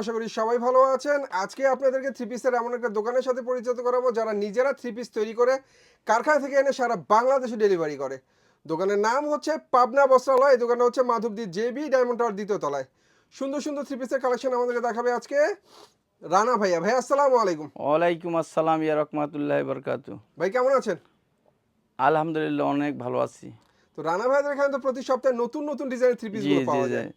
আশা করি সবাই ভালো আছেন। আজকে আপনাদেরকে থ্রি পিসের এমন একটা দোকানের সাথে পরিচিত করাবো যারা নিজেরা থ্রি পিস তৈরি করে কারখানা থেকে এনে সারা বাংলাদেশে ডেলিভারি করে। দোকানের নাম হচ্ছে পাবনা বস্ত্রালয় এই দোকানটা হচ্ছে মাধবদী জেবি ডায়মন্ড টাওয়ার দ্বিতীয় তলায়। সুন্দর সুন্দর থ্রি পিসের কালেকশন আমাদেরকে দেখাবে আজকে রানা ভাইয়া। ভাই আসসালামু আলাইকুম। ওয়ালাইকুম আসসালাম ইয়া রহমাতুল্লাহ বরকাতু ভাই কেমন আছেন? আলহামদুলিল্লাহ অনেক ভালো আছি। তো রানা ভাইদের এখানে তো প্রতি সপ্তাহে নতুন নতুন ডিজাইনের থ্রি পিস পাওয়া যায়।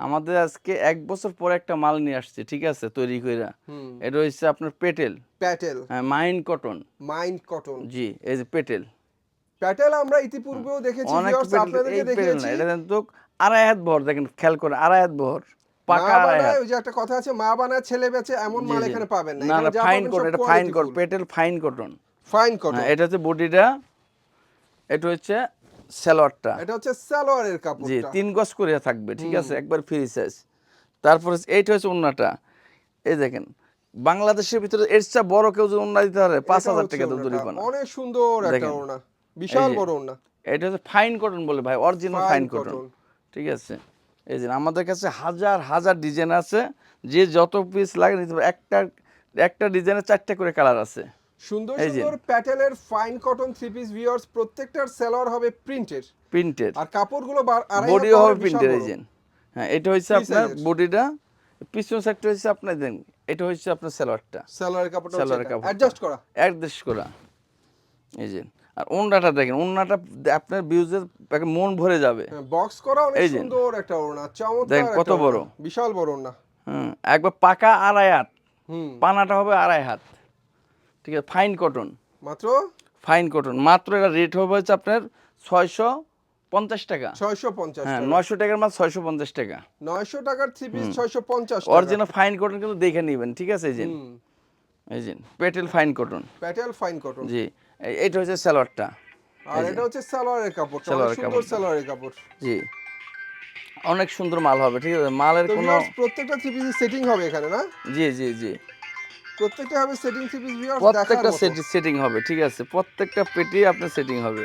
আমাদের আজকে এক বছর পরে একটা মাল নিয়ে আসছে ঠিক আছে তৈরি কইরা। হুম। এটা হচ্ছে আপনার পেটেল। প্যাটেল। হ্যাঁ মাইন কটন। Mind cotton. জি এই যে পেটেল। প্যাটেল আমরা ইতিপূর্বেও দেখেছি অনেক পেটেল আপনাদেরকে পেটেল দেখিয়েছি। এটা কিন্তু আড়াই হাত ভর দেখেন খেয়াল করে আড়াই হাত ভর পাকা মা আড়াই হাত। ওই যে একটা কথা আছে মা বানায় ছেলে বেচে এমন মাল এখানে পাবেন না ফাইন কটন এটা fine cotton Patel fine cotton fine cotton এটা হচ্ছে বডিটা এটা হচ্ছে সালোয়ারটা। এটা হচ্ছে সালোয়ারের জি তিন গজ করে থাকবে ঠিক আছে? একবার ফ্রি সাইজ তারপরে এইটা হচ্ছে ওন্নাটা। এই দেখেন বাংলাদেশের ভিতরে এর চেয়ে বড় কেউ যদি ওন্না দিতে পারে পাঁচ হাজার টাকা তো। পানা অনেক সুন্দর একটা। ওড়না বিশাল বড় ওড়না এটা হচ্ছে ফাইন কটন বলে ভাই অরিজিনাল ফাইন কটন ঠিক আছে? এই যে আমাদের কাছে হাজার হাজার ডিজাইন আছে। যে যত পিস লাগে নিতে পারে। একটা একটা ডিজাইনের চারটে করে কালার আছে। সুন্দর। সুন্দর প্যাটেলের fine cotton three piece viewers প্রত্যেকটার সালোয়ার হবে প্রিন্টেড আর কাপড়গুলো হবে প্রিন্টেড এই হ্যাঁ এটা হচ্ছে আপনার বডিটা পিছন সাইডটা হচ্ছে আপনার দেন এটা হচ্ছে আপনার কাপড়টা কাপড়টা। অ্যাডজাস্ট করা। অ্যাডজাস্ট করা। এই যে। আর ওন্নাটা দেখেন ওন্নাটা আপনার ভিউজের মন ভরে যাবে। বক্স করা অনেক সুন্দর একটা ওড়না চমৎকার দেখেন কত বড়। বিশাল বড় ওড়না। হুম একবার পাকা আড়াই হাত। হুম। পানাটা হবে আড়াই হাত। ঠিক আছে ফাইন কটন মাত্র? ফাইন কটন মাত্র এটা রেট হবে হচ্ছে আপনার ছয়শো পঞ্চাশ টাকা। ছয়শো পঞ্চাশ হ্যাঁ নয়শো টাকার মাল ছয়শো পঞ্চাশ টাকা। নয়শো টাকার থ্রি পিস ছয়শো পঞ্চাশ অরিজিনাল ফাইন কটন কিন্তু দেখে নেবেন ঠিক আছে এই যে। এই যে Patel fine cotton Patel fine cotton জি এইটা হচ্ছে সালোয়ারটা। আর এটা হচ্ছে সালোয়ারের কাপড় সালোয়ারের কাপড়টা। সালোয়ারের কাপড়। জি। অনেক সুন্দর মাল হবে ঠিক আছে মালের কোনো প্রত্যেকটা থ্রি সেটিং হবে এখানে না? জি জি জি। প্রত্যেকটা হবে সেটিং থ্রি পিস ভিউয়ার্স প্রত্যেকটা সেটিং হবে ঠিক আছে? প্রত্যেকটা পেটি আপনার সেটিং হবে।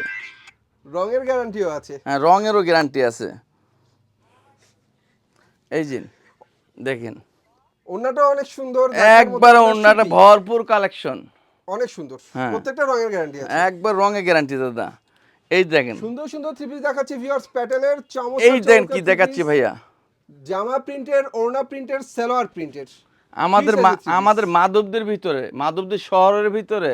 রঙের গ্যারান্টিও আছে। হ্যাঁ রঙেরও গ্যারান্টি আছে। এই যে দেখেন। ওন্নাটা অনেক সুন্দর একবার ওন্নাটা ভরপুর কালেকশন অনেক সুন্দর। হ্যাঁ। প্রত্যেকটা রঙের গ্যারান্টি আছে। একবার রঙে গ্যারান্টি দাদা। এই দেখেন। সুন্দর সুন্দর থ্রি পিস দেখাচ্ছি ভিউয়ার্স প্যাটেলের চমৎকার এই দেখেন কি দেখাচ্ছি ভাইয়া। জামা প্রিন্টের ওড়না প্রিন্টের সালোয়ার প্রিন্টের আমাদের। আমাদের মাধবদের ভিতরে মাধবদের শহরের ভিতরে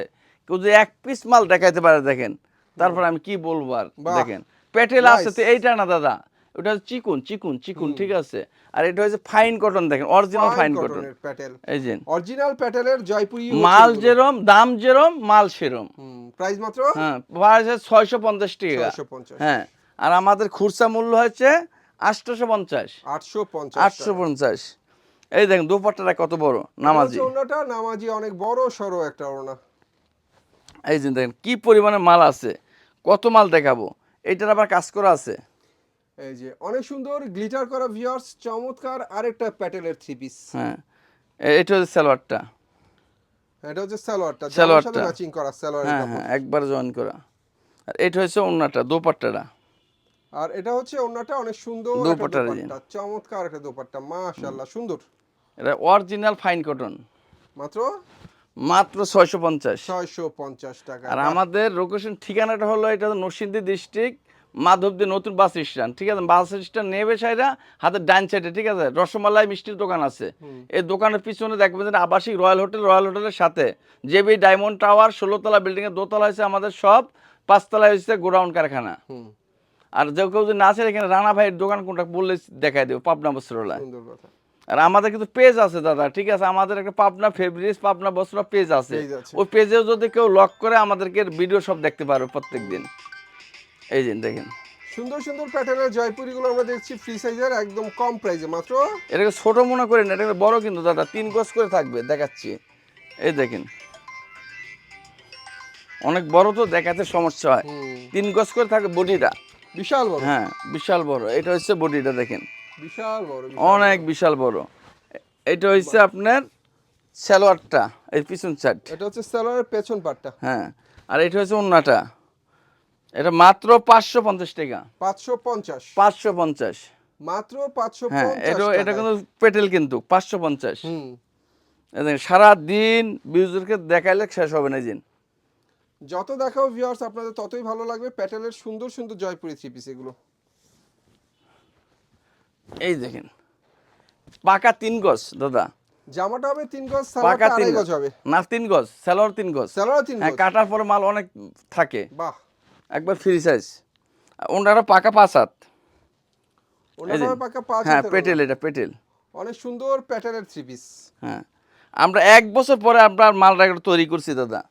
কেউ যে এক পিস মাল দেখাইতে পারে দেখেন। তারপর আমি কি বলব আর দেখেন। পেটেল আছে তো এইটা না দাদা। ওটা হচ্ছে চিকুন চিকুন চিকুন ঠিক আছে। আর এটা হচ্ছে ফাইন কটন দেখেন অরিজিনাল ফাইন কটন প্যাটেল এই যে। অরিজিনাল প্যাটেলের জয়পুরি মাল যেরম দাম যেরম মাল সেরম। প্রাইস মাত্র? হ্যাঁ প্রাইস ছয়শো পঞ্চাশ টাকা। 650 হ্যাঁ আর আমাদের খুরসা মূল্য হচ্ছে আটশোশো পঞ্চাশ। আটশো পঞ্চাশ আটশো পঞ্চাশ। এই দেখেন দুপাট্টাটা কত বড়? নামাজি। ওড়নাটা নামাজি অনেক বড় সরো একটা ওড়না। এই যে দেখেন কি পরিমাণে মাল আছে কত মাল দেখাবো? এইটার আবার কাজ করা আছে? এই যে অনেক সুন্দর গ্লিটার করা ভিউয়ার্স চমৎকার আরেকটা প্যাটেলের থ্রি পিস হ্যাঁ এটা হচ্ছে সালোয়ারটা। এটা হচ্ছে সালোয়ারটা সালোয়ারটা। ম্যাচিং করা সালোয়ারের হ্যাঁ হ্যাঁ একবার জয়েন করা। আর এটা হচ্ছে অন্যটা দোপাট্টাটা। আর এটা হচ্ছে ওড়নাটা অনেক সুন্দর। দোপাট্টা। চমৎকার একটা দোপাট্টা মাশাআল্লাহ সুন্দর। এটা অরিজিনাল ফাইন কটন মাত্র? মাত্র ছয়শো পঞ্চাশ। ছয়শো পঞ্চাশ টাকা। আর আমাদের লোকেশন ঠিকানাটা হলো এটা নরসিংদী ডিস্ট্রিক্ট মাধবদী নতুন বাস স্ট্যান্ড ঠিক আছে? বাস স্ট্যান্ড নেবে সাইডা হাতের ডান সাইডে ঠিক আছে? রসমালাই মিষ্টির দোকান আছে। এই দোকানের পিছনে দেখবেন যে আবাসিক রয়্যাল হোটেল রয়্যাল হোটেলের সাথে জেবি ডায়মন্ড টাওয়ার ষোলোতলা বিল্ডিং এর দোতলা হয়েছে আমাদের সব। পাঁচতলায় হচ্ছে গোডাউন কারখানা। আর যে কেউ যদি না এখানে রানা ভাইয়ের দোকান কোনটা বললে দেখাই দেবো পাবনা বস্ত্রালয়। সুন্দর কথা। আর আমাদের কিন্তু পেজ আছে দাদা ঠিক আছে? আমাদের একটা পাবনা ফেব্রিক্স পাবনা বস্ত্র পেজ আছে। ওই পেজেও যদি কেউ লক করে আমাদেরকে ভিডিও সব দেখতে পারবে প্রত্যেক দিন এই দিন দেখেন। সুন্দর সুন্দর প্যাটার্নের জয়পুরিগুলো আমরা দেখছি ফ্রি সাইজের একদম কম প্রাইসে মাত্র? এটাকে ছোট মনে করেন এটাকে বড় কিন্তু দাদা তিন গজ করে থাকবে দেখাচ্ছি। এই দেখেন। অনেক বড় তো দেখাতে সমস্যা হয়। তিন গজ করে থাকে বডিটা। বিশাল বড়। হ্যাঁ বিশাল বড়। এটা হচ্ছে বডিটা দেখেন। বিশাল বড় অনেক বিশাল বড়। এটা হচ্ছে আপনার সালোয়ারটা এই পিছন সাইড এটা হচ্ছে সেলারের পেছন পাটটা। হ্যাঁ আর এটা হচ্ছে অন্যটা এটা মাত্র পাঁচশো পঞ্চাশ টাকা। পাঁচশো পঞ্চাশ। পাঁচশো পঞ্চাশ। মাত্র পাঁচশো হ্যাঁ এটা এটা কিন্তু পেটেল কিন্তু পাঁচশো পঞ্চাশ। হুম। সারা দিন বিউজুরকে দেখাইলে শেষ হবে না জিন যত দেখাও ভিউয়ার্স আপনাদের ততই ভালো লাগবে। প্যাটেলের সুন্দর সুন্দর জয়পুরি থ্রি পিস এগুলো। এই দেখেন। পাকা তিন গজ দাদা। জামাটা হবে তিন গজ পাকা তিন গজ হবে। না তিন গজ স্যালোয়ার তিন গজ। সালোয়ার তিন হ্যাঁ গজ। কাটার পরে মাল অনেক থাকে। বাহ। একবার ফ্রি সাইজ ওনারা পাকা পাঁচ হাত। ওনাটা পাকা পাঁচ হ্যাঁ পেটেল এটা পেটেল। অনেক সুন্দর প্যাটেলের থ্রি পিস হ্যাঁ। আমরা এক বছর পরে আপনার মালটা তৈরি করছি দাদা।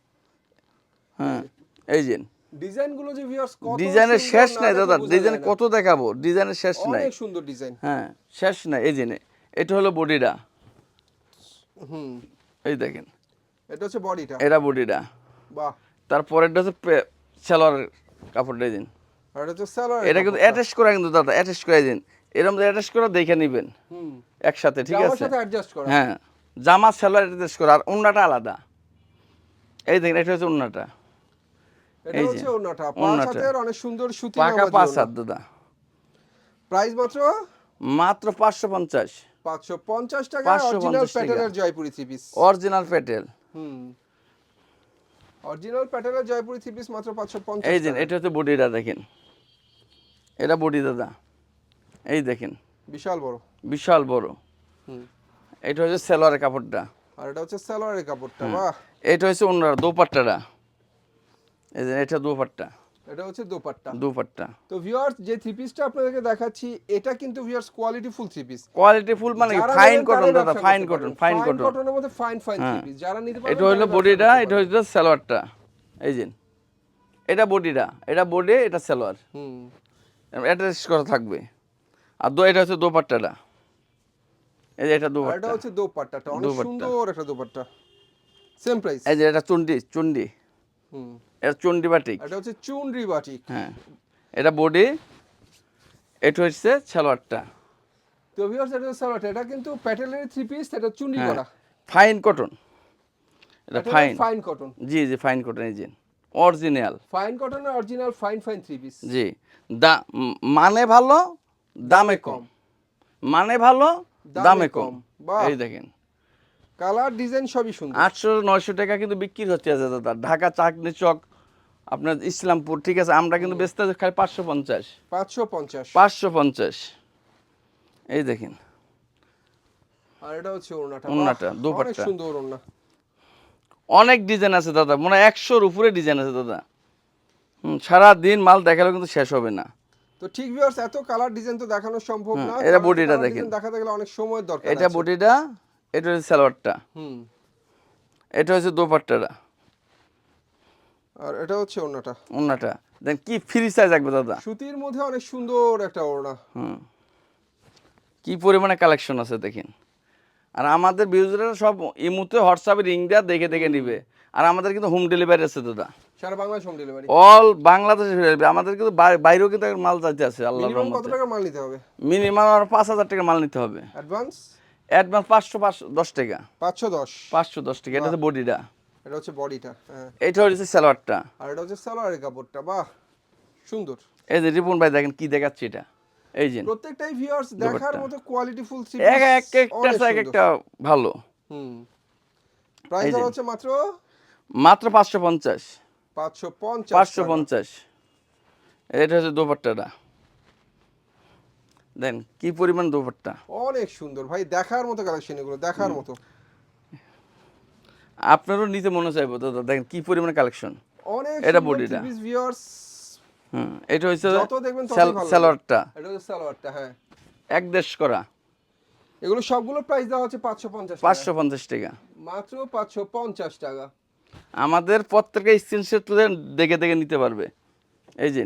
হ্যাঁ এই যে। ডিজাইনগুলো যে ভিউয়ার্স কত ডিজাইনের শেষ নাই দাদা ডিজাইন কত দেখাবো? ডিজাইনের শেষ নাই। অনেক সুন্দর ডিজাইন। হ্যাঁ শেষ নাই এই যে এটা হলো বডিটা। হুম। এই দেখেন। এটা হচ্ছে বডিটা। এটা বডিটা। বাহ। তারপরেরটা হচ্ছে সালোয়ারের কাপড়টা দিন এটা হচ্ছে সালোয়ার এটা কিন্তু অ্যাটাচ করা কিন্তু দাদা অ্যাটাচ করে দিন এরকম অ্যাটাচ করে দেখে নেবেন। হুম। একসাথে ঠিক আছে? সাথে অ্যাডজাস্ট করা। হ্যাঁ। জামা সালোয়ার অ্যাটাচ করা আর ওন্নাটা আলাদা। এই দেখেন এটা হচ্ছে ওন্নাটা। এই যে, ওন্নাটা পাঁচ হাতের অনেক সুন্দর সুতি পাকা পাঁচ হাত দাদা। প্রাইস মাত্র? মাত্র পাঁচশো পঞ্চাশ। পাঁচশো পঞ্চাশ টাকা অরিজিনাল। প্যাটেলের Jaipuri three piece original Patel hmm. Original প্যাটেলের জয়পুরি থ্রি পিস মাত্র পাঁচশো পঞ্চাশ এই দিন এটা হচ্ছে বডিটা দেখেন। এটা বডি দাদা। এই দেখেন। বিশাল বড়। বিশাল বড়। হুম। এটা হচ্ছে সেলোয়ারের কাপড়টা। আর এটা হচ্ছে সালোয়ারের কাপড়টা বাহ। এটা হচ্ছে ওনার দোপাট্টাটা। এই যে এটা দোপাট্টা। এটা হচ্ছে দোপাট্টা। দোপাট্টা। তো ভিউয়ার্স যে থ্রি পিসটা আপনাদেরকে দেখাচ্ছি এটা কিন্তু viewers quality full three piece quality full মানে ফাইন কটন দাদা ফাইন কটন ফাইন কটন কটনের মধ্যে ফাইন ফাইন থ্রি। পিস যারা নিতে পারবেন এটা হলো বডিটা এটা হচ্ছে সালোয়ারটা। এই যে এটা বডিটা এটা বডি এটা সালোয়ার। হুম। অ্যাটাচ করা থাকবে। আর দো এটা হচ্ছে দোপাট্টাটা। এই যে এটা আর এটা হচ্ছে দোপাট্টাটা অনেক সুন্দর একটা দোপাট্টা। সেম প্রাইস এই যে এটা চুন্ডি চুন্ডি। এটা বাটিক। এটা হচ্ছে চুনরি বাটিক। হ্যাঁ। এটা বডি এটা হচ্ছে সালোয়ারটা। তো ভিউয়ার্স এটা হচ্ছে সালোয়ারটা। এটা কিন্তু প্যাটেলের থ্রি পিস এটা চুনরি হ্যাঁ। করা। ফাইন কটন এটা ফাইন ফাইন কটন জি জি ফাইন কটন এই অরিজিনাল ফাইন কটনের original fine fine three piece জি। দা মানে ভালো দামে কম। মানে ভালো দামে। কম। এই দেখেন। কালার ডিজাইন সবই সুন্দর। আটশো নয়শো টাকা কিন্তু বিক্রি হচ্ছে দাদা ঢাকা চাকনি চক আপনার ইসলামপুর ঠিক আছে আমরা কিন্তু বেচতে খালি পাঁচশো পঞ্চাশ। পাঁচশো পঞ্চাশ। পাঁচশো পঞ্চাশ। এই দেখেন। আর এটা হচ্ছে ওড়নাটা। ওড়নাটা, অনেক সুন্দর ওড়না। অনেক ডিজাইন আছে দাদা মনে হয় একশোর উপরে ডিজাইন আছে দাদা। হুম সারা দিন মাল দেখালেও কিন্তু শেষ হবে না। তো ঠিক ভিউয়ার্স এত কালার ডিজাইন তো দেখানো সম্ভব না। এটা বডিটা দেখেন। দেখাতে গেলে অনেক সময় দরকার এটা বডিটা এটা হচ্ছে সালোয়ারটা। হুম। এটা হচ্ছে দোপাট্টাটা। আর এটা হচ্ছে ওড়নাটা। ওনাটা দেন কি ফ্রি সাইজ রাখবে দাদা। সুতির মধ্যে অনেক সুন্দর একটা ওড়না। হুম। কি পরিমাণে কালেকশন আছে দেখেন। আর আমাদের বিউজাররা সব ইমুতে হোয়াটসঅ্যাপে রিং দেওয়া দেখে দেখে নিবে। আর আমাদের কিন্তু হোম ডেলিভারি আছে দাদা। সারা বাংলাদেশ হোম ডেলিভারি অল বাংলাদেশে delivery। আমাদের কিন্তু বাইরেও কিন্তু মাল যাইতে আছে আল্লাহর মিনিমাম কত টাকা মাল নিতে হবে? মিনিমাম আর পাঁচ হাজার টাকা মাল নিতে হবে। অ্যাডভান্স অ্যাডভান্স পাঁচশো পাঁচশো দশ টাকা। পাঁচশো দশ। পাঁচশো দশ টাকা এটা হচ্ছে বডিটা। এটা হচ্ছে বডিটা হ্যাঁ। এইটা হচ্ছে সালোয়ারটা। আর এটা হচ্ছে সালোয়ারের কাপড়টা বাহ। সুন্দর। এই যে রিপন ভাই দেখেন কি দেখাচ্ছি এটা। এই যে প্রত্যেকটাই ভিউয়ার্স দেখার মতো কোয়ালিটি ফুল থ্রি এক এক একটা এক একটা ভালো। হুম। প্রাইস হচ্ছে মাত্র? মাত্র পাঁচশো পঞ্চাশ। পাঁচশো পঞ্চাশ পাঁচশো পঞ্চাশ। এটা হচ্ছে দোপাট্টাটা। দেন কি পরিমাণ দোপাট্টা? অনেক সুন্দর ভাই দেখার মতো কালেকশন এগুলো দেখার মতো। আপনারও নিতে মনে চাইব দাদা দেখেন কি পরিমাণ কালেকশন অনেক এটা বডিটা। ভিউয়ার্স হুম এটা হচ্ছে যত দেখবেন সাল- ভালো। সালোয়ারটা এটা হচ্ছে সালোয়ারটা হ্যাঁ। এক দেশ করা। এগুলো সবগুলো প্রাইস দেওয়া হচ্ছে পাঁচশো পঞ্চাশ পাঁচশো পঞ্চাশ টাকা। মাত্র পাঁচশো পঞ্চাশ টাকা। আমাদের প্রত্যেকটা স্ক্রিনশট তুলে দেখে দেখে নিতে পারবে। এই যে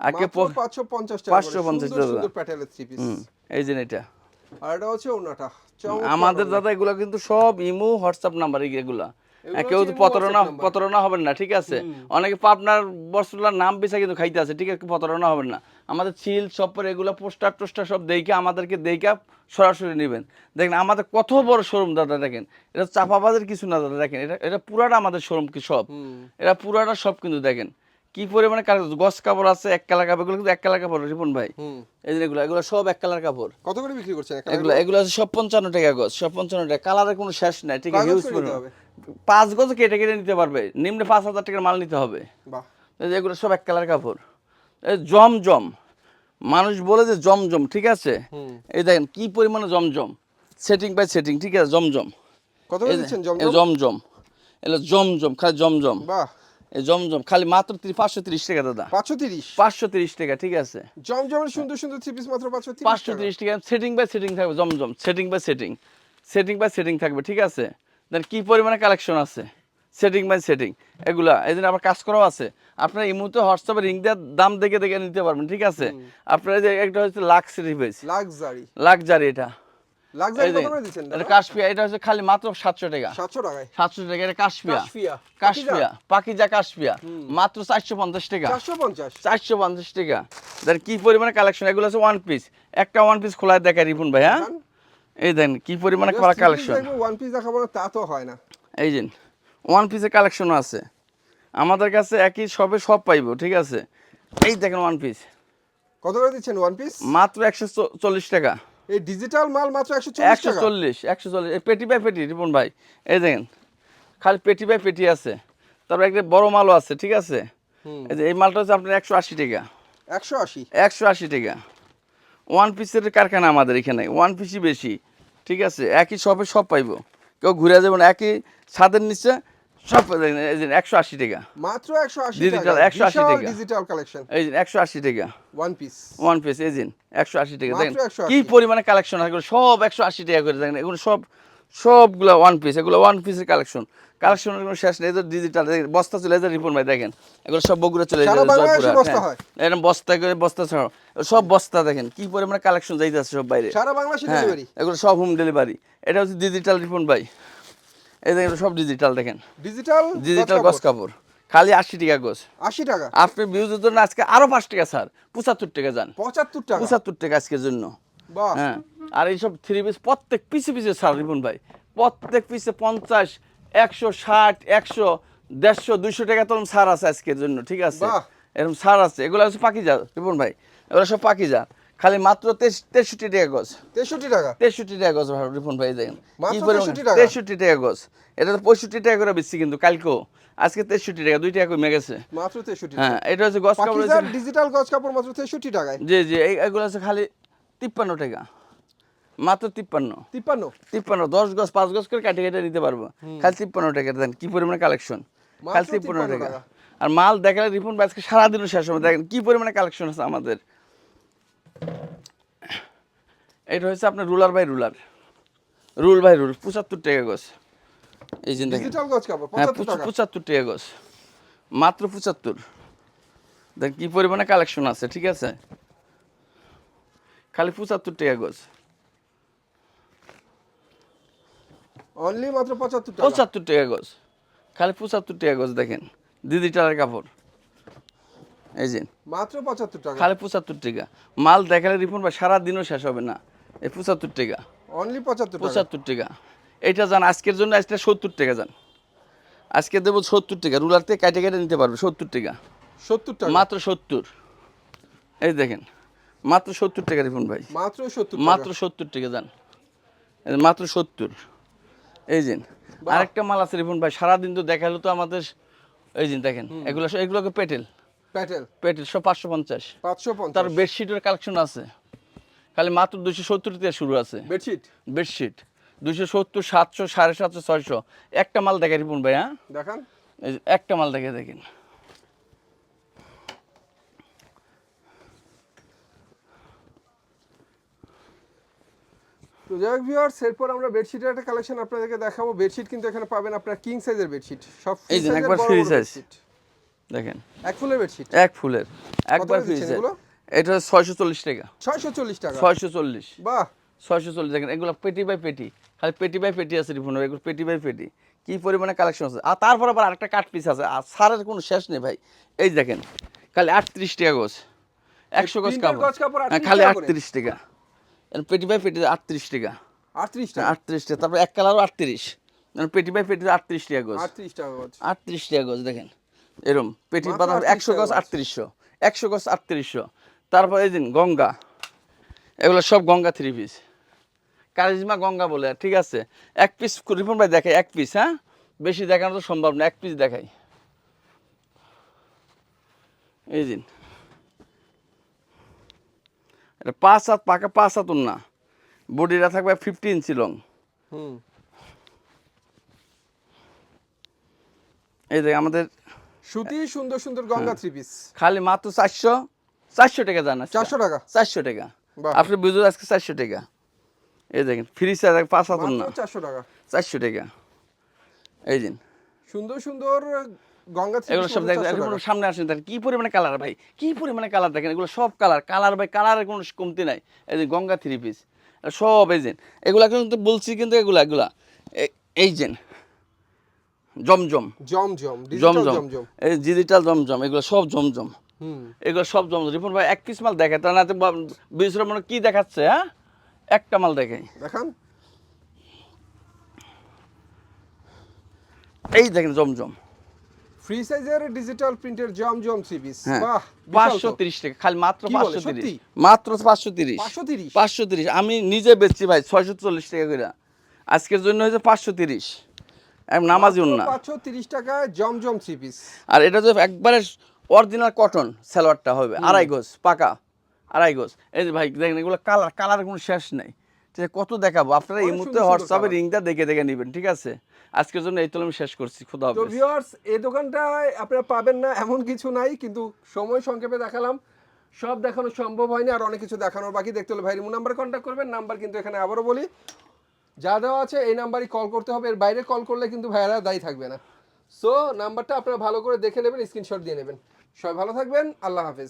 আগে মাত্র পাঁচশো পঞ্চাশ টাকা 550 টাকা। সুন্দর প্যাটেলের থ্রি পিস এই যে এটা। আর এটা হচ্ছে ওনাটা। আমাদের দাদা এগুলো কিন্তু সব ইমো হোয়াটসঅ্যাপ নাম্বার এগুলা। কেউ তো প্রতারণা প্রতারণা হবেন না ঠিক আছে? অনেকে পাবনার বস্তুলার নাম পিছা কিন্তু খাইতে আছে ঠিক আছে? প্রতারণা হবেন না। আমাদের চিল সব পরে এগুলো পোস্টার টোস্টার সব দেখে আমাদেরকে দেখে সরাসরি নেবেন। দেখেন আমাদের কত বড় শোরুম দাদা দেখেন। এটা চাপাবাজের কিছু না দাদা দেখেন। এটা এটা পুরাটা আমাদের শোরুম কি সব? এটা পুরাটা সব কিন্তু দেখেন। কি পরিমাণে গস কাপড় আছে এক কালার কাপড় এগুলো কিন্তু এক কালার কাপড় রিপন ভাই। এই যে এগুলো এগুলো সব এক কালার কাপড়। কত করে বিক্রি করছেন এগুলো এগুলো আছে সব পঞ্চান্ন টাকা গজ সব পঞ্চান্ন টাকা। কালারের কোনো শেষ নাই ঠিক আছে কয় গজ হিউজ করে নিতে হবে? পাঁচ গজ কেটে কেটে নিতে পারবে নিম্নে পাঁচ হাজার টাকার মাল নিতে হবে। এগুলো সব এক কালার কাপড়। এই জমজম মানুষ বলে যে জমজম ঠিক আছে? এই দেখেন কি পরিমাণে জমজম। সেটিং বাই সেটিং ঠিক আছে জমজম। কত যে- দিচ্ছেন এই জমজম জমজম এগুলো জমজম খালি জমজম। বাহ। জমজম খালি মাত্র পাঁচশো তিরিশ টাকা দাদা। পাঁচশো তিরিশ? পাঁচশো তিরিশ টাকা ঠিক আছে। জমজমের সুন্দর সুন্দর থ্রি পিস মাত্র পাঁচশো পাঁচশো তিরিশ টাকা সেটিং বাই সেটিং থাকবে Zamzam setting by setting setting by setting থাকবে ঠিক আছে? দেন কি পরিমাণে কালেকশন আছে? সেটিং বাই সেটিং এগুলা এই জন্য আমার কাজ করাও আছে। আপনার এই মুহূর্তে হোয়াটসঅ্যাপে রিং দেওয়ার দাম দেখে দেখে নিতে পারবেন ঠিক আছে? আপনার যে একটা হচ্ছে লাক্সারি বেস লাক্সারি লাক্সারি এটা। লাক্সারি এই কত যে করে দিচ্ছেন এটা কাশপিয়া এটা হচ্ছে খালি মাত্র সাতশো টাকা। সাতশো টাকায়? সাতশো টাকা এটা কাশপিয়া কাশপিয়া পাকিজা? কাশপিয়া মাত্র চারশো পঞ্চাশ টাকা। চারশো পঞ্চাশ? টাকা। দেন কি পরিমাণে কালেকশন এগুলো আছে ওয়ান পিস একটা ওয়ান পিস খোলা দেখায় রিপুন ভাই হ্যাঁ? এই দেন কি পরিমাণে কালেকশন ওয়ান পিস দেখাবো তা তো হয় না। এই ওয়ান পিসের কালেকশনও আছে। আমাদের কাছে একই সবে সব পাইবো ঠিক আছে? এই দেখেন ওয়ান পিস কত করে দিচ্ছেন ওয়ান পিস মাত্র একশো চল্লিশ টাকা। এই ডিজিটাল মাল মাত্র একশো একশো চল্লিশ একশো চল্লিশ। এই পেটি বাই পেটি রিপন ভাই এই দেখেন খালি পেটি বাই পেটি আছে। তারপর একটা বড় মালও আছে ঠিক আছে? এই যে এই মালটা হচ্ছে আপনার একশো আশি টাকা। একশো আশি। একশো আশি টাকা। ওয়ান পিসের কারখানা আমাদের এখানে ওয়ান পিসই বেশি ঠিক আছে? একই শপে সব পাইবো। কেউ ঘুরে যাবেন একই ছাদের নিচে সব একশো আশি টাকা। মাত্র একশো আশি Digital, টাকা 180 টাকা। ডিজিটাল কালেকশন এই যে একশো আশি টাকা। ওয়ান পিস ওয়ান পিস এই যে একশো আশি টাকা। দেখেন কি পরিমাণে কালেকশন আছে সব একশো আশি টাকা করে। দেখেন এগুলো সব সবগুলো ওয়ান পিস এগুলো ওয়ান পিসের কালেকশন কালেকশনের কোনো শেষ নেই ডিজিটাল বস্তা চলে যায় রিপন ভাই দেখেন। এগুলো সব বগুড়া চলে যায় হ্যাঁ। এরকম বস্তা করে বস্তা ছাড়াও। সব বস্তা দেখেন কি পরিমাণে কালেকশন যাইতেছে সব বাইরে। সারা বাংলাদেশে হ্যাঁ ডেলিভারি এগুলো সব হোম ডেলিভারি এটা হচ্ছে ডিজিটাল রিপন ভাই। এই দেখেন সব ডিজিটাল দেখেন। ডিজিটাল ডিজিটাল গছ কাপড়। খালি আশি টাকা গছ। আশি টাকা। আপনি ভিউজের জন্য আজকে আরও পাঁচ টাকা স্যার। পঁচাত্তর টাকা যান। পঁচাত্তর টাকা। পঁচাত্তর টাকা আজকের জন্য। হ্যাঁ। আর এইসব থ্রি পিস প্রত্যেক পিসে পিসে ছাড় রিপন ভাই। প্রত্যেক পিসে পঞ্চাশ একশো ষাট একশো দেড়শো দুইশো টাকা তো ছাড় আছে আজকের জন্য ঠিক আছে? এরকম ছাড় আছে। এগুলো হচ্ছে যা রিপন ভাই। এগুলো সব যা খালি মাত্র তেষট্টি টাকা গজ। তেষট্টি টাকা? তেষট্টি টাকা গজ ভাই রিপন ভাই দেখেন। মাত্র পরিমাণ- 63 টাকা? তেষট্টি টাকা গজ। এটা তো পঁয়ষট্টি টাকা করে বেচছি কিন্তু কালকেও। আজকে তেষট্টি টাকা দুই টাকা কমে গেছে। মাত্র তেষট্টি হ্যাঁ এটা হচ্ছে গজ কাপড় ডিজিটাল গজ কাপড় মাত্র তেষট্টি টাকায়? জি জি এগুলো আছে খালি তিপ্পান্ন টাকা। মাত্র তিপ্পান্ন। তিপ্পান্ন? তিপ্পান্ন দশ গজ পাঁচ গজ করে কাটে কেটে নিতে পারব। খালি তিপ্পান্ন টাকা দেন কি পরিমাণে কালেকশন খালি তিপ্পান্ন টাকা। আর মাল দেখালে রিপন আজকে সারাদিনও শেষ হবে দেখেন কি পরিমাণে কালেকশন আছে আমাদের। এটা হচ্ছে আপনার ruler by ruler. Rule by rule পঁচাত্তর টাকা গজ। এই যে হ্যাঁ পঁচাত্তর টাকা? গজ। মাত্র পঁচাত্তর। দেখ কি পরিমাণে কালেকশন আছে ঠিক আছে? খালি পঁচাত্তর টাকা গজ। অনলি মাত্র পঁচাত্তর টাকা। পঁচাত্তর টাকা গজ। খালি পঁচাত্তর টাকা গজ দেখেন। ডিজিটালের কাপড়। এই যে। মাত্র পঁচাত্তর টাকা। খালি পঁচাত্তর টাকা। মাল দেখালে রিপন ভাই সারাদিনও শেষ হবে না। এই পঁচাত্তর টাকা। অনলি পঁচাত্তর টাকা। পঁচাত্তর টাকা। এটা যান আজকের জন্য আজকে সত্তর টাকা যান আজকে দেবো সত্তর টাকা। রুলার থেকে কাটে কেটে নিতে পারবে সত্তর টাকা। সত্তর টাকা। মাত্র সত্তর। এই দেখেন মাত্র সত্তর টাকা রিপন ভাই। মাত্র সত্তর মাত্র সত্তর টাকা যান এই মাত্র সত্তর। এই যে আরেকটা মাল আছে রিপন ভাই। সারাদিন তো দেখাল তো আমাদের এই যে দেখেন এগুলো এগুলোকে পেটেল। প্যাটেল পেটেল সব পাঁচশো পঞ্চাশ। পাঁচশো তার বেডশিটের কালেকশন আছে। খালি মাত্র দুশো সত্তর থেকে শুরু আছে। বেডশিট? বেডশিট। দুশো সত্তর সাতশো সাড়ে সাতশো ছয়শো। একটা মাল দেখে রিপন ভাই হ্যাঁ দেখান একটা মাল দেখে দেখেন। তো যাই হোক ভিউয়ার্স এরপর আমরা বেডশিটের একটা কালেকশন আপনাদেরকে দেখাবো। বেডশিট কিন্তু এখানে পাবেন আপনার কিং সাইজের বেডশিট। সব এই যে একবার size। bedsheet। দেখেন। এক ফুলের বেডশিট? এক ফুলের। একবার এগুলো? এটা ছয়শো চল্লিশ টাকা। ছয়শো চল্লিশ টাকা। ছয়শো চল্লিশ বাহ! ছয়শো চল্লিশ দেখেন এগুলো পেটি বাই পেটি। খালি পেটি বাই পেটি আছে রিফোন এগুলো পেটি বাই পেটি। কি পরিমাণে কালেকশন আছে? আর তারপর আবার আরেকটা কাট পিস আছে। আর সারের কোনো শেষ নেই ভাই। এই দেখেন খালি আটত্রিশ টাকা গোছ একশো গোছ কাপড়। হ্যাঁ, 38 খালি টাকা আটত্রিশ টাকা। পেটি বাই পেটি আটত্রিশ টাকা। আটত্রিশ টাকা? আটত্রিশ টাকা। তারপর এক কালারও আটত্রিশ। পেটি বাই পেটি আটত্রিশ টাকা গোছ আটত্রিশ টাকা গজ। আটত্রিশ টাকা গজ দেখেন। এরম পেটি মাত্র পাতা একশো টাকা আটত্রিশশো একশো গজ আটত্রিশশো। তারপর এই দিন গঙ্গা এগুলো সব Ganga three piece charisma Ganga বলে ঠিক আছে? এক পিস রিপন ভাই দেখাই এক পিস হ্যাঁ? বেশি দেখানো তো সম্ভব না এক পিস দেখাই। এই দিন এটা পাঁচ হাত পাকা পাঁচ হাত না বডিটা থাকবে ফিফটি ইঞ্চি লং হুম। এই দেখ আমাদের সুতি সুন্দর সুন্দর গঙ্গা থ্রি পিস খালি মাত্র চারশো চারশো টাকা জানা চারশো টাকা? চারশো টাকা। আপনি বুঝুন আজকে চারশো টাকা। এই দেখেন ফ্রি চার্জ পাঁচ হাজার না। চারশো টাকা। চারশো টাকা। এই দিন। সুন্দর সুন্দর গঙ্গা থ্রি এগুলো সব দেখেন সামনে আসেন দেখেন কি পরিমাণে কালার ভাই? কি পরিমাণে কালার দেখেন? এগুলো সব কালার কালার ভাই কালারের কোনো কমতি নাই। এই যে গঙ্গা থ্রি পিস সব এই যে এগুলা কিন্তু বলছি কিন্তু এগুলা এগুলা। এই যে জমজম। জমজম জমজম। এই ডিজিটাল জমজম এগুলো সব জমজম। এগুলো সব জমজম। রিপন ভাই এক পিস মাল দেখে তার না বিশরা মনে কি দেখাচ্ছে হ্যাঁ? একটা মাল দেখে। দেখান। এই দেখেন জমজম। ফ্রি সাইজের ডিজিটাল প্রিন্টের জমজম পিস হ্যাঁ। বাহ পাঁচশো তিরিশ টাকা খালি মাত্র কি বলে, পাঁচশো সত্যি? তিরিশ। মাত্র পাঁচশো তিরিশ। পাঁচশো তিরিশ? পাঁচশো তিরিশ। আমি নিজে বেচছি ভাই ছয়শো চল্লিশ টাকা করে আজকের জন্য হয়েছে পাঁচশো তিরিশ। নামাজি না পাঁচশো তিরিশ টাকায় জমজম থ্রি পিস আর এটা যে একবারে অরিজিনাল কটন সালোয়ারটা হবে আড়াই গোজ পাকা আড়াই গোজ। এই যে ভাই দেখেন এগুলো কালার কালার কোনো শেষ নেই। কত দেখাবো? আপনারা এই মুহূর্তে হোয়াটসঅ্যাপে রিংটা দেখে দেখে নেবেন ঠিক আছে? আজকের জন্য এই তো আমি শেষ করছি খুদা তো ভিউয়ার্স এই দোকানটায় আপনারা পাবেন না এমন কিছু নাই কিন্তু সময় সংক্ষেপে দেখালাম। সব দেখানো সম্ভব হয়নি আর অনেক কিছু দেখানোর বাকি। দেখতে হলে ভাইয়ের নাম্বার কন্ট্যাক্ট করবেন নাম্বার কিন্তু এখানে আবারও বলি যা দেওয়া আছে, এই নাম্বারই কল করতে হবে। এর বাইরে কল করলে কিন্তু ভাইয়ারা দায়ী থাকবে না। সো নাম্বারটা আপনারা ভালো করে দেখে নেবেন স্ক্রিনশট দিয়ে নেবেন। সবাই ভালো থাকবেন, আল্লাহ হাফেজ।